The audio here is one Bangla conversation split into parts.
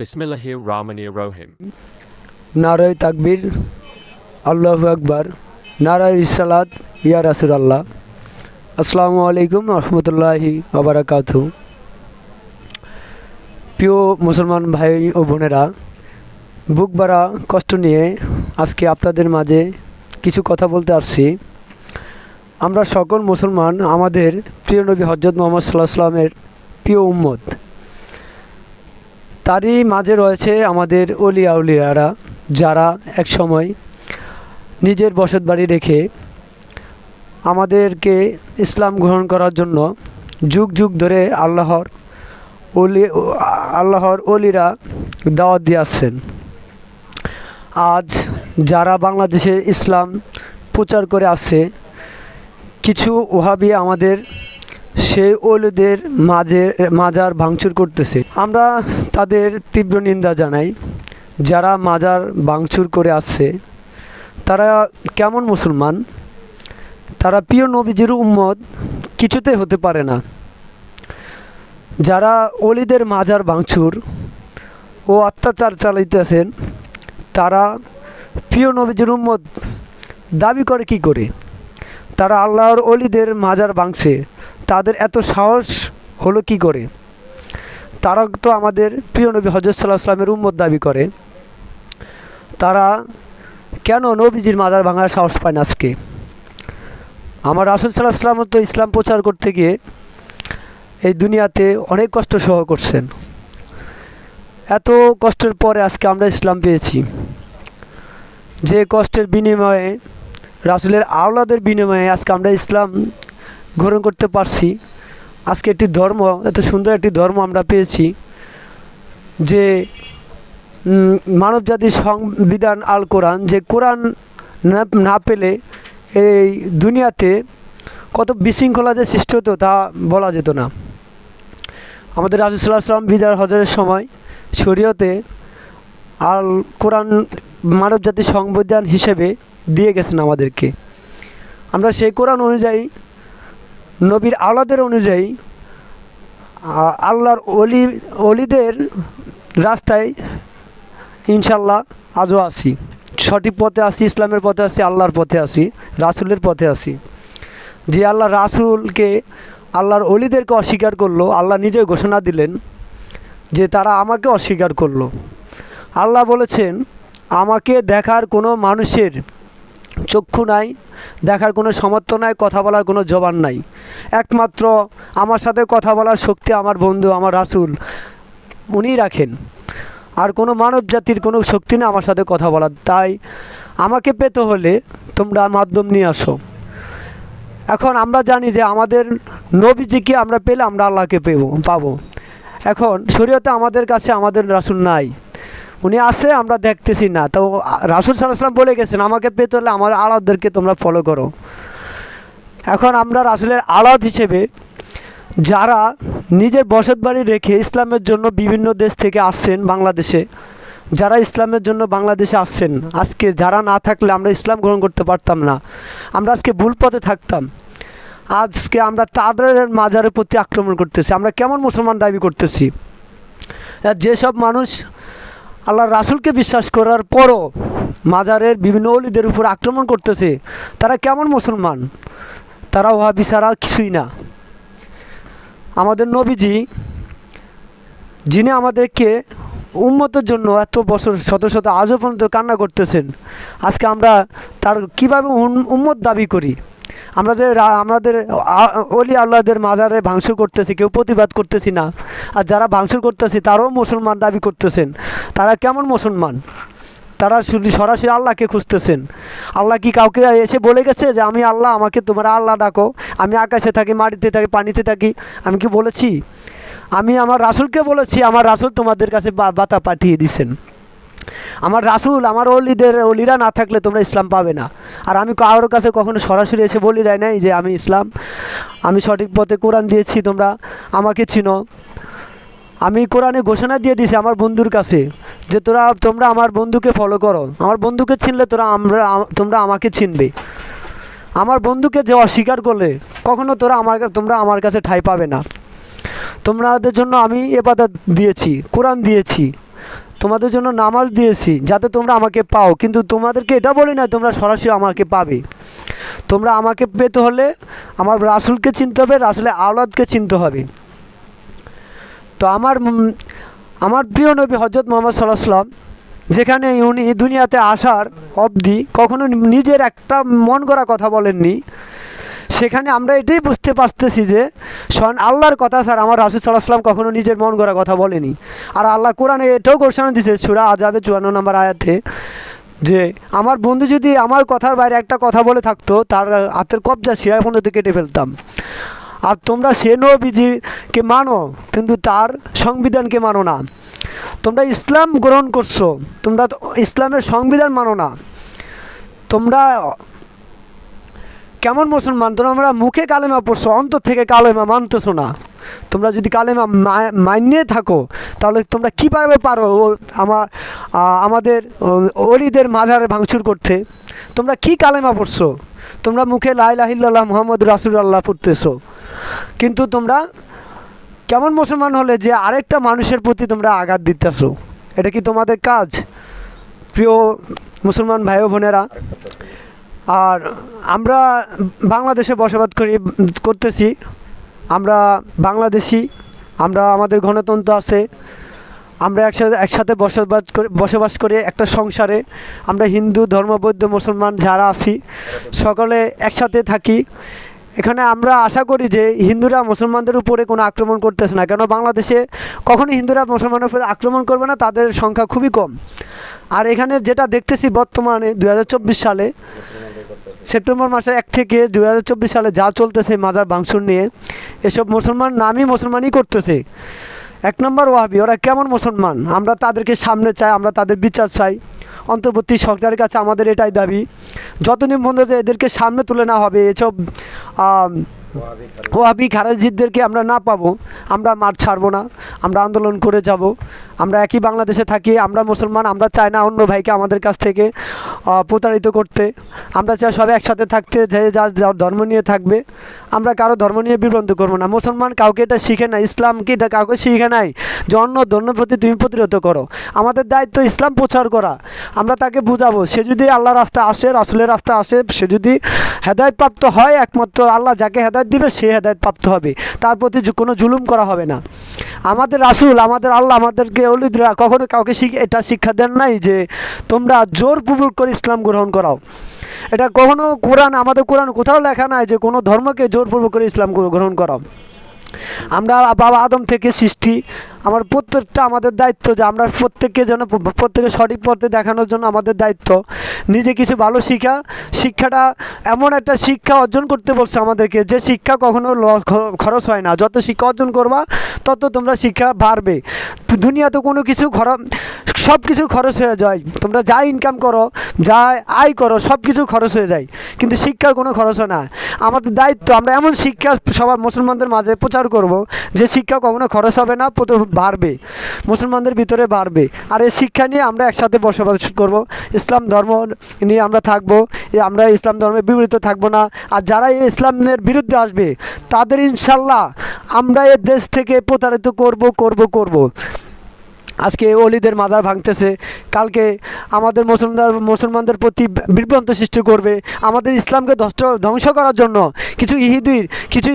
Bismillahir Rahmanir Rahim. নারায় তাকবীর আল্লাহু আকবার নারায় ইসালাত ইয়া রাসুল আল্লাহ আসসালামু আলাইকুম রহমতুল্লাহি আবরাকাতু প্রিয় মুসলমান ভাই ও বোনেরা, বুক বাড়া কষ্ট নিয়ে আজকে আপনাদের মাঝে কিছু কথা বলতে আসছি। আমরা সকল মুসলমান আমাদের প্রিয় নবী হজরত মোহাম্মদ সাল্লাহ সাল্লামের প্রিয় উম্মত। তারই মাঝে রয়েছে আমাদের অলিয়া উলিয়ারা যারা এক সময় নিজের বসত বাড়ি রেখে আমাদেরকে ইসলাম গ্রহণ করার জন্য যুগ যুগ ধরে আল্লাহর অলি, আল্লাহর অলিরা দাওয়াত দিয়ে আসছেন। আজ যারা বাংলাদেশে ইসলাম প্রচার করে আসছে, কিছু ওহাবি আমাদের সেই ওলিদের মাঝে, মাজার ভাঙচুর করতেছে। আমরা তাদের তীব্র নিন্দা জানাই। যারা মাজার ভাঙচুর করে আসছে, তারা কেমন মুসলমান? তারা প্রিয় নবীজির উম্মত কিছুতে হতে পারে না। যারা অলিদের মাজার ভাঙচুর ও অত্যাচার চালাইতেছেন তারা প্রিয় নবীজির উম্মত দাবি করে কি করে? তারা আল্লাহর অলিদের মাজার ভাঙছে, তাদের এত সাহস হলো কি করে? তারা তো আমাদের প্রিয় নবী হজরত সাল্লাহ আসলামের উম্মত দাবি করে। তারা কেন নবীজির মাজার ভাঙার সাহস পায় না আজকে? আমার রাসুল সাল্লাহ আসলাম তো ইসলাম প্রচার করতে গিয়ে এই দুনিয়াতে অনেক কষ্ট সহ করছেন। এত কষ্টের পরে আজকে আমরা ইসলাম পেয়েছি। যে কষ্টের বিনিময়ে, রাসুলের আওলাদের বিনিময়ে আজকে আমরা ইসলাম গ্রহণ করতে পারছি। আজকে একটি ধর্ম, এত সুন্দর একটি ধর্ম আমরা পেয়েছি যে মানব জাতির সংবিধান আল কোরআন, যে কোরআন না পেলে এই দুনিয়াতে কত বিশৃঙ্খলা যে সৃষ্টি হতো তা বলা যেত না। আমাদের রাজুসাল্লাহ আসলাম বিদার হজরের সময় শরীয়তে আল কোরআন মানব জাতির সংবিধান হিসেবে দিয়ে গেছেন আমাদেরকে। আমরা সেই কোরআন অনুযায়ী, নবীর আওলাদের অনুযায়ী আল্লাহর অলি অলিদের রাস্তায় ইনশাল্লাহ আজও আসি সঠিক পথে আসি ইসলামের পথে আসি আল্লাহর পথে আসি রাসুলের পথে আসি যে আল্লাহ রাসুলকে, আল্লাহর অলিদেরকে অস্বীকার করল, আল্লাহ নিজে ঘোষণা দিলেন যে তারা আমাকে অস্বীকার করল। আল্লাহ বলেছেন, আমাকে দেখার কোনো মানুষের চক্ষু নাই, দেখার কোনো সামর্থ্য নাই, কথা বলার কোনো জবান নাই। একমাত্র আমার সাথে কথা বলার শক্তি আমার বন্ধু, আমার রাসুল, উনিই রাখেন। আর কোনো মানব জাতির কোনো শক্তি নেই আমার সাথে কথা বলার। তাই আমাকে পেতে হলে তোমরা মাধ্যম নিয়ে আসো। এখন আমরা জানি যে আমাদের নবীজিকে আমরা পেলে আমরা আল্লাহকে পেব, পাবো। এখন শরীয়তে আমাদের কাছে আমাদের রাসুল নাই। উনি আসে, আমরা দেখতেছি না। তো রাসুল সাল্লাম বলে গেছেন, আমাকে পেতে হলে আমার আলাদদেরকে তোমরা ফলো করো। এখন আমরা রাসুলের আলাদ হিসেবে, যারা নিজের বসত বাড়ি রেখে ইসলামের জন্য বিভিন্ন দেশ থেকে আসছেন বাংলাদেশে, যারা ইসলামের জন্য বাংলাদেশে আসছেন, আজকে যারা না থাকলে আমরা ইসলাম গ্রহণ করতে পারতাম না। আমরা আজকে ভুল পথে থাকতাম। আজকে আমরা তাদের মাজারের প্রতি আক্রমণ করতেছি। আমরা কেমন মুসলমান দাবি করতেছি? যেসব মানুষ আল্লাহ রাসুলকে বিশ্বাস করার পরও মাজারের বিভিন্ন অলিদের উপর আক্রমণ করতেছে। তারা কেমন মুসলমান? তারা ওহাবি ছাড়া কিছুই না। আমাদের নবীজি, যিনি আমাদেরকে উন্মতের জন্য এত বছর, শত শত আজও পর্যন্ত কান্না করতেছেন, আজকে আমরা তার কীভাবে উন্মত দাবি করি? আমরা যে আমাদের অলি আল্লাহদের মাজারে ভাঙচুর করতেছি, কেউ প্রতিবাদ করতেছি না। আর যারা ভাঙচুর করতেছি, তারাও মুসলমান দাবি করতেছেন। তারা কেমন মুসলমান? তারা শুধু সরাসরি আল্লাহকে খুঁজতেছেন। আল্লাহ কি কাউকে এসে বলে গেছে যে, আমি আল্লাহ, আমাকে তোমরা আল্লাহ ডাকো। আমি আকাশে থাকি, মাটিতে থাকি, পানিতে থাকি। আমি কি বলেছি? আমি আমার রাসুলকে বলেছি, আমার রাসুল তোমাদের কাছে বাতা পাঠিয়ে দিছেন। আমার রাসুল, আমার অলিদের অলিরা না থাকলে তোমরা ইসলাম পাবে না। আর আমি কারোর কাছে কখনো সরাসরি এসে বলি দেয় নাই যে, আমি ইসলাম, আমি সঠিক পথে কোরআন দিয়েছি, তোমরা আমাকে চিনো। আমি কোরআনে ঘোষণা দিয়ে দিয়েছি আমার বন্ধুর কাছে যে, তোরা, তোমরা আমার বন্ধুকে ফলো করো। আমার বন্ধুকে চিনলে তোরা আমরা, তোমরা আমাকে চিনবে। আমার বন্ধুকে যে অস্বীকার করলে, কখনো তোরা আমার, তোমরা আমার কাছে ঠাঁই পাবে না। তোমাদের জন্য আমি এবাদত দিয়েছি, কোরআন দিয়েছি। তোমাদের জন্য নামাজ দিয়েছি যাতে তোমরা আমাকে পাও। কিন্তু তোমাদেরকে এটা বলি না, তোমরা সরাসরি আমাকে পাবে। তোমরা আমাকে পেতে হলে আমার রাসুলকে চিনতে হবে, রাসুলের আওলাদকে চিনতে হবে। তো আমার আমার প্রিয় নবী হজরত মোহাম্মদ সাল্লাম যেখানে উনি দুনিয়াতে আসার অবধি কখনো নিজের একটা মন করা কথা বলেননি। সেখানে আমরা এটাই বুঝতে পারতেছি যে স্বয়ং আল্লাহর কথা স্যার আমার রাসুল সাল্লাহ সাল্লাম কখনো নিজের মন করা কথা বলেনি। আর আল্লাহ কোরআনে এটাও ঘোষণা দিছে, সুরা আজাবে চুয়ান্ন নম্বর আয়াতে, যে, আমার বন্ধু যদি আমার কথার বাইরে একটা কথা বলে থাকতো, তার হাতের কবজা শিরায় পর্যন্ত কেটে ফেলতাম। আর তোমরা সে নবীজিকে মানো, কিন্তু তার সংবিধানকে মানো না। তোমরা ইসলাম গ্রহণ করছ, তোমরা ইসলামের সংবিধান মানো না। তোমরা কেমন মুসলমান? তোমরা আমরা মুখে কালেমা পড়ছো, অন্তর থেকে কালেমা মানতেছো না। তোমরা যদি কালেমা মানিয়ে থাকো, তাহলে তোমরা কীভাবে পারো? ও আমার আমাদের অলিদের মাঝারে ভাঙচুর করতে। তোমরা কি কালেমা পড়ছো? তোমরা মুখে লাইলাহিল্লাহ মোহাম্মদ রাসুল্লাহ পড়তেছো। কিন্তু তোমরা কেমন মুসলমান হলে যে আরেকটা মানুষের প্রতি তোমরা আঘাত দিতেছো? এটা কি তোমাদের কাজ? প্রিয় মুসলমান ভাই বোনেরা আর আমরা বাংলাদেশে বসবাস করি, করতেছি। আমরা বাংলাদেশি, আমরা আমাদের গণতন্ত্র আছে। আমরা একসাথে একসাথে বসবাস করে বসবাস করে একটা সংসারে। আমরা হিন্দু, ধর্ম, বৌদ্ধ, মুসলমান যারা আছি, সকলে একসাথে থাকি। এখানে আমরা আশা করি যে হিন্দুরা মুসলমানদের উপরে কোনো আক্রমণ করতেছে না। কেন বাংলাদেশে কখনই হিন্দুরা মুসলমানের উপরে আক্রমণ করবে না? তাদের সংখ্যা খুবই কম। আর এখানে যেটা দেখতেছি বর্তমানে দু হাজার চব্বিশ সালে সেপ্টেম্বর মাসের এক থেকে দুহাজার চব্বিশ সালে যা চলতেছে মাজার ভাঙচুর নিয়ে, এসব মুসলমান নামই মুসলমানই করতেছে। এক নম্বর ওয়াহাবি, ওরা কেমন মুসলমান? আমরা তাদেরকে সামনে চাই, আমরা তাদের বিচার চাই। অন্তর্বর্তী সরকারের কাছে আমাদের এটাই দাবি। যতদিন যে এদেরকে সামনে তুলে না হবে, এসব আম, ওয়াহাবি খারাজিদদেরকে আমরা না পাবো আমরা মাঠ ছাড়বো না আমরা আন্দোলন করে যাব। আমরা একই বাংলাদেশে থাকি আমরা মুসলমান আমরা চাই না অন্য ভাইকে আমাদের কাছ থেকে প্রতারিত করতে। আমরা চাই সবাই একসাথে থাকতে যে যার যার ধর্ম নিয়ে থাকবে। আমরা কারও ধর্ম নিয়ে বিভ্রান্ত করব না। মুসলমান কাউকে এটা শিখে না ইসলাম কি এটা কাউকে শিখে নাই। যে অন্য ধর্মের প্রতি তুমি প্রতিরোধ করো। আমাদের দায়িত্ব ইসলাম প্রচার করা। আমরা তাকে বুঝাবো সে যদি আল্লাহ রাস্তা আসে রাসুলের রাস্তা আসে সে যদি হেদায়ত প্রাপ্ত হয় একমাত্র আল্লাহ যাকে হেদায়ত দিবে, সে হেদায়ত প্রাপ্ত হবে। তার প্রতি কোনো জুলুম করা হবে না। আমাদের রাসুল, আমাদের আল্লাহ, আমাদেরকে অলিদরা কখনো কাউকে এটা শিক্ষা দেন নাই যে তোমরা জোরপূর্বক করে ইসলাম গ্রহণ করাও। এটা কখনো কোরআন, আমাদের কোরআন কোথাও লেখা নাই যে কোনো ধর্মকে জোরপূর্বক করে ইসলাম গ্রহণ করাও। আমরা বাবা আদম থেকে সৃষ্টি। আমার প্রত্যেকটা আমাদের দায়িত্ব যে আমরা প্রত্যেককে যেন প্রত্যেকে সঠিক পথে দেখানোর জন্য আমাদের দায়িত্ব। নিজে কিছু ভালো শিক্ষা শিক্ষাটা এমন একটা শিক্ষা অর্জন করতে বলছে আমাদেরকে যে শিক্ষা কখনো খরচ হয় না। যত শিক্ষা অর্জন করবা, তত তোমরা শিক্ষা বাড়বে। দুনিয়াতে কোনো কিছু খরচ সব কিছু খরচ হয়ে যায়। তোমরা যা ইনকাম করো, যা আয় করো সব কিছু খরচ হয়ে যায়। কিন্তু শিক্ষার কোনো খরচ হয় না। আমাদের দায়িত্ব, আমরা এমন শিক্ষা সবার মুসলমানদের মাঝে প্রচার করব যে শিক্ষা কখনো খরচ হবে না বাড়বে, মুসলমানদের ভিতরে বাড়বে। আর এই শিক্ষা নিয়ে আমরা একসাথে বসবাস করব, ইসলাম ধর্ম নিয়ে আমরা থাকব আমরা ইসলাম ধর্মে বিবৃত থাকব না। আর যারা এই ইসলামের বিরুদ্ধে আসবে, তাদের ইনশাল্লাহ আমরা এ দেশ থেকে প্রতারিত করব করব করব। আজকে অলিদের মাজার ভাঙতেছে। কালকে আমাদের মুসলমান মুসলমানদের প্রতি বিভ্রান্ত সৃষ্টি করবে। আমাদের ইসলামকে ধ্বস্ত- ধ্বংস করার জন্য কিছু ইহিদির, কিছু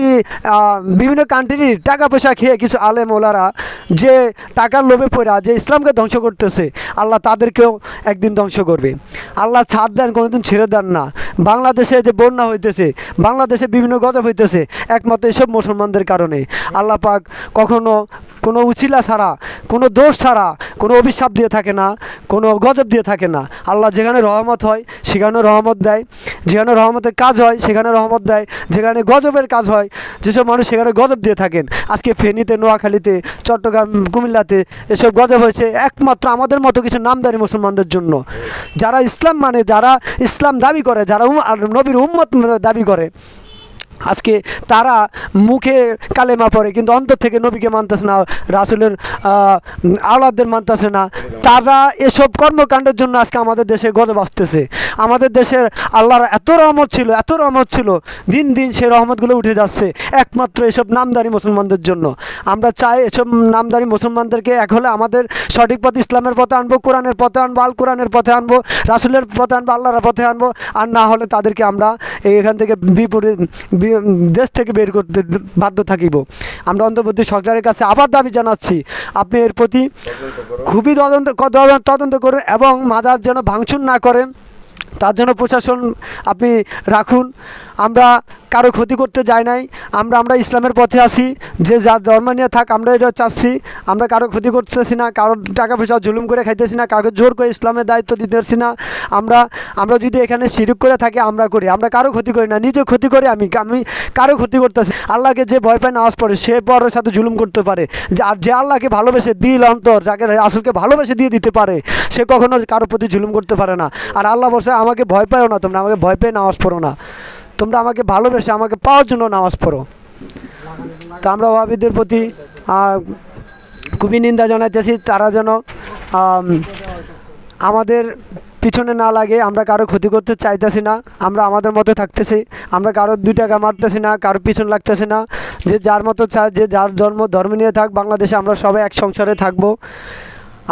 বিভিন্ন কান্ট্রির টাকা পয়সা খেয়ে কিছু আলেম ওলারা যে টাকার লোভে পড়া, যে ইসলামকে ধ্বংস করতেছে, আল্লাহ তাদেরকেও একদিন ধ্বংস করবে। আল্লাহ ছাড় দেন, কোনোদিন ছেড়ে দেন না। বাংলাদেশে যে বন্যা হইতেছে, বাংলাদেশে বিভিন্ন গজব হইতেছে, একমাত্র এসব মুসলমানদের কারণে। আল্লাহ পাক কখনো কোনো উচিলা ছাড়া, কোনো দোষ ছাড়া, কোনো অভিশাপ দিয়ে থাকে না, কোনো গজব দিয়ে থাকে না। আল্লাহ যেখানে রহমত হয়, সেখানে রহমত দেয়। যেখানে রহমতের কাজ হয়, সেখানে রহমত দেয়। যেখানে গজবের কাজ হয়, যেসব মানুষ সেখানে গজব দিয়ে থাকেন। আজকে ফেনীতে, নোয়াখালীতে, চট্টগ্রাম, কুমিল্লাতে এসব গজব হয়েছে একমাত্র আমাদের মতো কিছু নামদারি মুসলমানদের জন্য। যারা ইসলাম মানে যারা ইসলাম দাবি করে, যারা নবীর উম্মত দাবি করে আজকে তারা মুখে কালেমা পড়ে, কিন্তু অন্তর থেকে নবীকে মানতেছে না, রাসুলের আওলাদদের মানতেছে না। তারা এসব কর্মকাণ্ডের জন্য আজকে আমাদের দেশে গজব আসতেছে আমাদের দেশের আল্লাহর এত রহমত ছিল, এত রহমত ছিল, দিন দিন সেই রহমতগুলো উঠে যাচ্ছে একমাত্র এসব নামদারি মুসলমানদের জন্য। আমরা চাই এসব নামদারি মুসলমানদেরকে এক হলে আমাদের সঠিক পথ ইসলামের পথে আনব, কোরআনের পথে আনব, আল কোরআনের পথে আনব, রাসুলের পথে আনব, আল্লাহর পথে আনব, আর না হলে তাদেরকে আমরা এখান থেকে বিপরীত দেশ থেকে বের করতে বাধ্য থাকিব। আমরা অন্তর্বর্তী সরকারের কাছে আবার দাবি জানাচ্ছি, আপনি এর প্রতি খুবই তদন্ত তদন্ত করুন এবং মাদার যেন ভাঙচুর না করেন, তার জন্য প্রশাসন আপনি রাখুন। আমরা কারও ক্ষতি করতে যাই নাই, আমরা আমরা ইসলামের পথে আসি যে যা ধর্ম নিয়ে থাক, আমরা এটা চাচ্ছি, আমরা কারও ক্ষতি করতেছি না কারোর টাকা পয়সা জুলুম করে খাইতেছি না, কাউকে জোর করে ইসলামের দায়িত্ব দিতেছি না, আমরা আমরা যদি এখানে শিরুক করে থাকি, আমরা করি, আমরা কারও ক্ষতি করি না, নিজে ক্ষতি করি আমি আমি কারও ক্ষতি করতেছি আল্লাহকে যে ভয় পায় নামাজ পড়ে, সে পরের সাথে জুলুম করতে পারে। আর যে আল্লাহকে ভালোবেসে দিল অন্তর, যাকে আসলকে ভালোবেসে দিয়ে দিতে পারে, সে কখনো কারোর প্রতি জুলুম করতে পারে না। আর আল্লাহ বসে আমাকে ভয় পায়ও না তোমরা, আমাকে ভয় পেয়ে নামাজ পড়ো না। তোমরা আমাকে ভালোবেসে আমাকে পাওয়ার জন্য নামাজ পড়ো। তো আমরা ওয়াবিদের প্রতি খুবই নিন্দা জানাইতেছি, তারা যেন আমাদের পিছনে না লাগে, আমরা কারও ক্ষতি করতে চাইতেছি না, আমরা আমাদের মতো থাকতেছি, আমরা কারও দুই টাকা মারতেছি না, কারও পিছন লাগতেছি না, যে যার মতো চায় যে যার ধর্ম ধর্ম নিয়ে থাক, বাংলাদেশে আমরা সবাই এক সংসারে থাকব।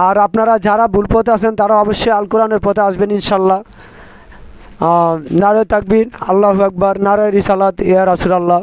আর আপনারা যারা ভুল পথে আছেন, তারা অবশ্যই আল কোরআনের পথে আসবেন, ইনশাল্লাহ। নারায় তাকবির আল্লাহ আকবর নারায় রিসালাত ইয়া রাসুলাল্লাহ।